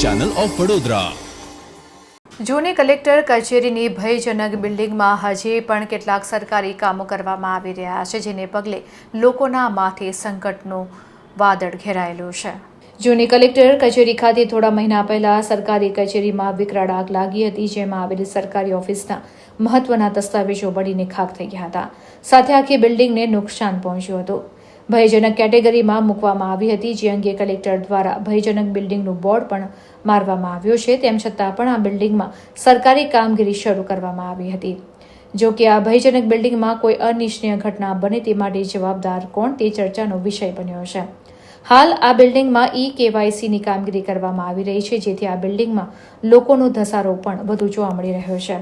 channel of Vadodara જૂની collector કચેરીની ભયજનક બિલ્ડિંગમાં હજી પણ કેટલાક સરકારી કામો કરવામાં આવી રહ્યા છે, જેને પગલે લોકોના માથે સંકટનું વાદળ ઘેરાયેલું છે. જૂની કલેક્ટર કચેરી ખાતે થોડા મહિના પહેલા સરકારી કચેરીમાં વિકરાળ આગ લાગી હતી, જેમાં આવેલી સરકારી ઓફિસના મહત્વના દસ્તાવેજો બળીને ખાક થઈ ગયા હતા. સાથે આખી બિલ્ડિંગને નુકસાન પહોંચ્યું હતું. ભયજનક કેટેગરીમાં મૂકવામાં આવી હતી. જે અંગે કલેક્ટર દ્વારા ભયજનક બિલ્ડિંગનું બોર્ડ પણ મારવામાં આવ્યો છે. તેમ છતાં પણ આ બિલ્ડિંગમાં સરકારી કામગીરી શરૂ કરવામાં આવી હતી. જો કે આ ભયજનક બિલ્ડિંગમાં કોઈ અનિચ્છનીય ઘટના બને તે માટે જવાબદાર કોણ તે ચર્ચાનો વિષય બન્યો છે. હાલ આ બિલ્ડિંગમાં ઈ કેવાયસીની કામગીરી કરવામાં આવી રહી છે, જેથી આ બિલ્ડિંગમાં લોકોનો ધસારો પણ વધુ જોવા મળી રહ્યો છે.